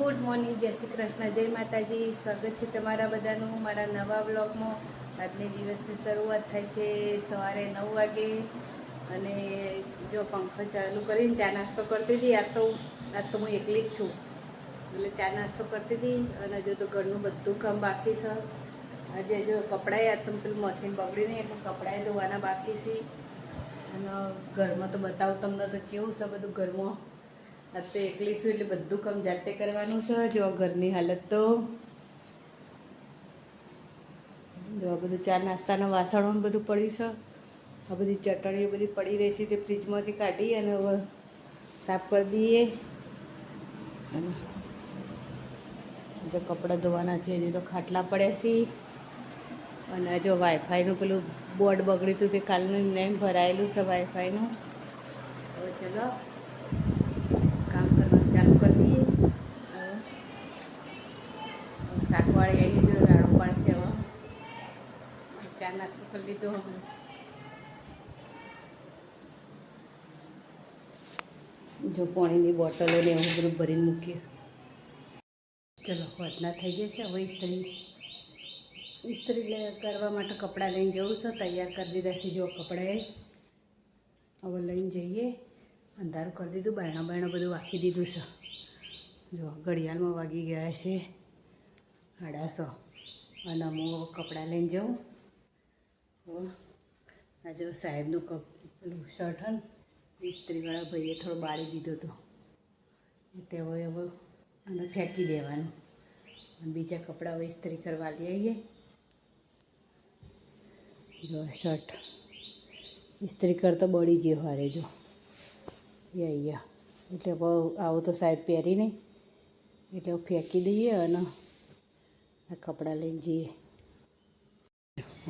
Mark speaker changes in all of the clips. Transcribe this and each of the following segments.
Speaker 1: Good morning, જય શ્રી કૃષ્ણ, જય માતાજી. સ્વાગત છે તમારા બધાનું મારા નવા બ્લોગમાં આજની દિવસની શરૂઆત થાય છે સવારે નવ વાગે. અને જો પંખો ચાલુ કરીને ચા નાસ્તો કરતી હતી, આજ તો આજ તો હું એકલી જ છું. એટલે ચા નાસ્તો કરતી હતી અને જો તો ઘરનું બધું કામ બાકી છે. આજે જો કપડાએ આ પેલું મશીન બગડી નહીં, એટલે કપડાએ ધોવાના બાકી છે. અને ઘરમાં તો બતાવું તમને તો કેવું છે બધું ઘરમાં. આ તો એકલી છું એટલે બધું કામ જાતે કરવાનું છે. જો ઘરની હાલત તો જો આ બધું ચા નાસ્તાના વાસણો બધું પડ્યું છે. આ બધી ચટણીઓ બધી પડી રહી છે તે ફ્રીજમાંથી કાઢી અને હવે સાફ કરી દઈએ. અને જો કપડાં ધોવાના છે, હજી તો ખાટલા પડ્યા છે. અને જો વાઈફાઈનું પેલું બોર્ડ બગડ્યું હતું તે કાલનું નેમ ભરાયેલું છે વાઈફાઈનું. હવે ચલો કામ કરવાનું ચાલુ કરી દઈએ હવે શાકવાળી આવી જો રાડો પાડશે હવે ચા નાસ્તો કરી લીધો હમણાં જો પાણીની બોટલો ને એવું બધું ભરીને મૂકીએ. ચલો વધના થઈ ગઈ છે. હવે ઇસ્ત્રી ઇસ્ત્રી કરવા માટે કપડાં લઈને જવું છે. તૈયાર કરી દીધા છે જો કપડાએ. હવે લઈને જઈએ. અંધારું કરી દીધું, બાયણા બાયણા બધું વાંકી દીધું છે. જો, ઘડિયાળમાં વાગી ગયા છે. સાડાસો અને હું કપડાં લઈને જાઉં. હવે આ જો સાહેબનું કપ, પેલું શર્ટ હન, ઇસ્ત્રીવાળા ભાઈએ થોડો બાળી દીધો હતો એટલે હવે હવે અને ફેંકી દેવાનું. બીજા કપડાં હવે ઇસ્ત્રી કરવા લઈ આવીએ જો શર્ટ ઇસ્ત્રી કરતો બળી ગયો હારે જો. એ અહીંયા એટલે બહુ આવું તો સાહેબ પહેરી નહીં એટલે ફેંકી દઈએ અને આ કપડાં લઈને જઈએ.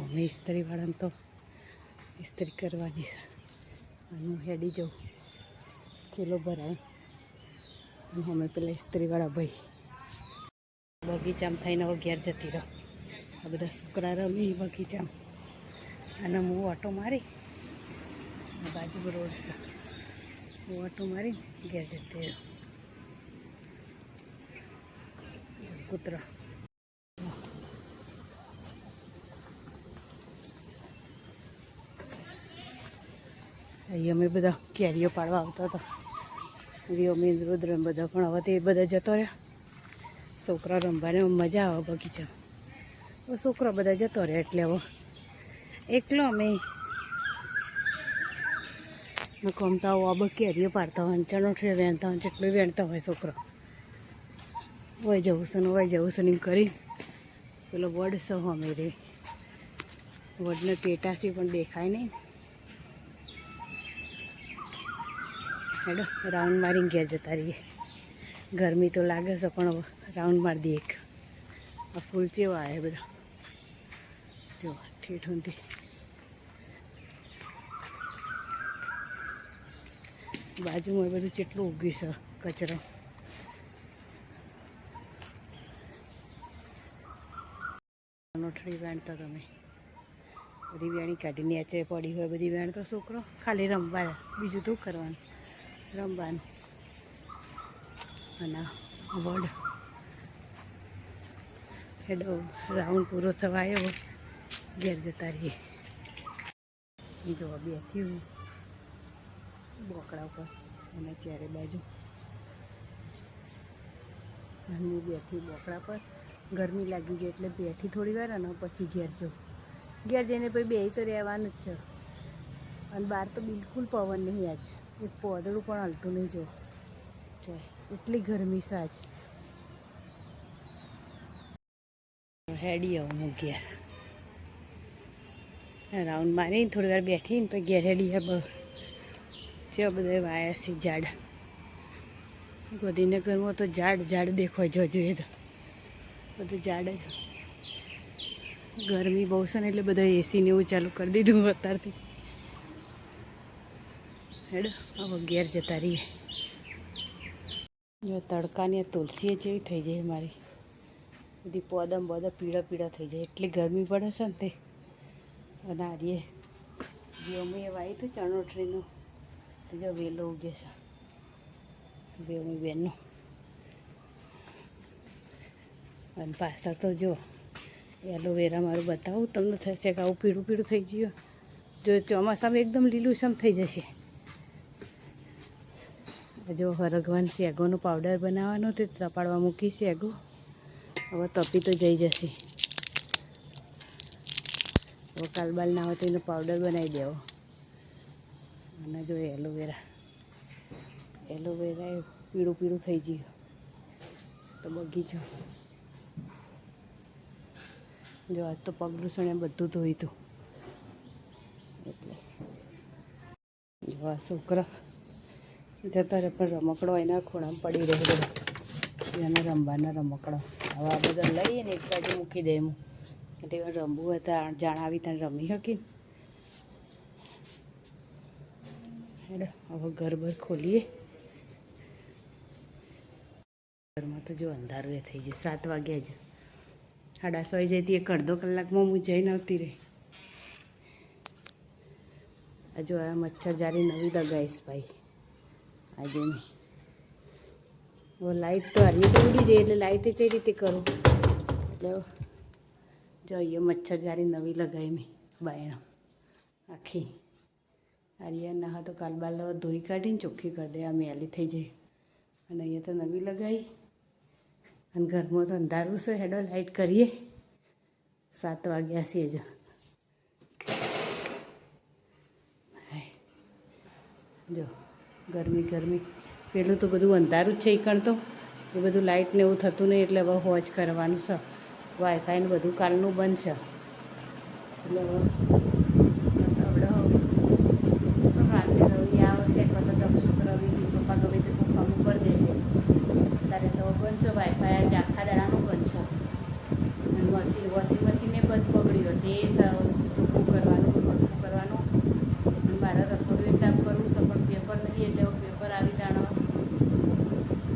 Speaker 1: અમે ઇસ્ત્રીવાળાને તો ઇસ્ત્રી કરવાની છે. અને હું હેડી જાઉં કિલો ભરાય. અને અમે પેલા ઇસ્ત્રીવાળા ભાઈ. બગીચામાં થઈને હવે ઘેર જતી રહો. આ બધા છોકરા રમી બગીચામાં. અને હું ઓટો મારી બાજુ રોડ છે. હું ઓટો મારી ઘેર જતી રહો. કૂતરો. અહીં અમે બધા કેરીઓ પાડવા આવતા હતા. વ્યોમી રુદ્ર બધા પણ હવે તે બધા જતો રહ્યા. છોકરા રમવાને મજા આવે બગીચા. છોકરા બધા જતો રહ્યા એટલે હવે એકલો અમે. કમતા હોય અબ કેરીઓ પાડતા હોય ચણોઠી વેણતા હોય જેટલું વેણતા હોય છોકરો. વય જવું છે ને વય જવું છે ને કરી પેલો વડ છે અમે રે વડને પેટાસી પણ દેખાય નહીં. હેડો, રાઉન્ડ મારીને ઘેર જતા રહીએ. ગરમી તો લાગે છે, પણ રાઉન્ડ મારી દઈએ એક. આ ફૂલ કેવા આવે બધો. જો ઠેઠ ઊંધી બાજુમાં બધું કેટલું ઉગ્યું છે, કચરો. નોઠડી વેણતો તમે. બધી વેણી કાઢીને નીચે પડી હોય બધી વેણતો છોકરો ખાલી રમવા બીજું તો કરવાનું. રમવાનું. અને વડ. હેડો રાઉન્ડ પૂરો થવા આવ્યો ઘેર જતા રહીએ. એ જો બેઠી હું બોકડા ઉપર અને ચારે બાજુ. ઘરની બેઠી બોકડા પર. ગરમી લાગી ગઈ એટલે બેઠી થોડી વાર અને પછી ઘેર જો ઘેર જઈને પછી બે તો રહેવાનું જ છે. અને બહાર તો બિલકુલ પવન નહીં આજ. એક પોદળું પણ હલતું નહીં જો. જો, એટલી ગરમી આજ. હેડી આવું હું ઘેર. રાઉન્ડ મારી થોડી વાર બેઠી ને પછી ઘેર હેડી આ છે બધા વાયા છે ઝાડ. ગોધીનગરમાં તો ઝાડ ઝાડ દેખવા જો જોઈએ તો. બધું ઝાડ જ. ગરમી બહુ છે ને એટલે બધા એસીને એવું ચાલુ કરી દીધું અત્યારથી. હેડો હવે ઘેર જતા રહીએ. જો તડકાની તુલસીએ તુલસી જેવી થઈ જાય મારી બધી પોદમ બધા પીળા પીળા થઈ જાય. એટલી ગરમી પડે છે ને તે. અને આરીએ હતું ચણોઠરીનું તો જો વેલો ઉગે છે. બેમી બેનનું. અને પાછળ તો જો, એલોવેરા મારું બતાવું, તમને થશે કે આવું પીળું પીળું થઈ ગયું. જો ચોમાસામાં એકદમ લીલુંછમ થઈ જશે. જો હરગવાન શેગોનો પાવડર બનાવવાનો તે તપાડવા મૂકી શેગો હવે તપી તો જઈ જશે. હવે કાલબાલ ના હોય તો એનો પાવડર બનાવી દેવો. અને જો એલોવેરા. એલોવેરા એ પીળું પીળું થઈ ગયું. તો બગીચો જો આજ તો પગલું બધું ધોયું હતું એટલે. છોકરા જતા રહે, પણ રમકડો એના ખૂણામાં પડી રહે એને રમવાના રમકડો. હવે આ લઈએ ને એક બાજુ મૂકી દે હું એટલે રમવું હતા તો જાણ આવી ત્યાં રમી શકી હવે ઘર બર ખોલીએ. ઘરમાં તો જો અંધારું એ થઈ જાય સાત વાગ્યા જ. સાડા સોય જતી એક અડધો કલાકમાં હું જઈને આવતી રહી. હજુ આ મચ્છર જારી નવી લગાવીશ ભાઈ. આજે મેં લાઈટ તો હારી તો ઉડી જાય એટલે લાઈટ કઈ રીતે કરું. એટલે જો અહીંયા મચ્છર જારી નવી લગાવી મેં બાયણો. આખી. આર્યા ના તો કાલબાલ ધોઈ કાઢીને ચોખ્ખી કરી દે આ મેલી થઈ જાય. અને અહીંયા તો નવી લગાવી અને ઘરમાં તો અંધારું છે, હેડો લાઈટ કરીએ. સાત વાગ્યા છે જ જો. ગરમી ગરમી. પેલું તો બધું અંધારું જ છે ઈકણ તો. એ બધું લાઇટ ને એવું થતું નહીં, એટલે હવે હોજ કરવાનું છે. વાઈફાઈ ને બધું કાલનું બંધ છે. એટલે બનશે વાઈફાઈ આજે આખા દાડાનું બનશે મશીન વોશિંગ મશીને બંધ પકડ્યું તે સ- ચોખ્ખું કરવાનું ચોખ્ખું કરવાનું અને મારે રસોડું સાફ કરવું છે પણ પેપર નહીં એટલે હવે પેપર આવી તાણો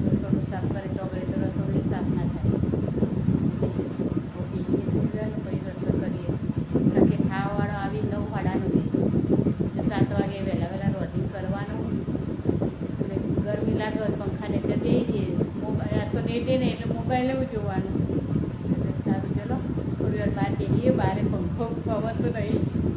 Speaker 1: રસોડું સાફ કરે તો આગળ તો રસોડું સાફ ના થાય તો પીએ થોડી વાર ને પછી રસોઈ કરીએ કારણ કે ખાવાવાળો આવી નવ વાડાનો નહીં જો સાત વાગે વહેલા વહેલા રોધિંગ કરવાનું એટલે ગરમી લાગે હોય પંખા નીચે બેસી જઈએ મોબાઈલ આ તો નેટે ને એટલે મોબાઈલ જોવાનું. સારું, ચલો. થોડી વાર બહાર બેસીએ બહાર પંખો, પવન તો નહીં જ.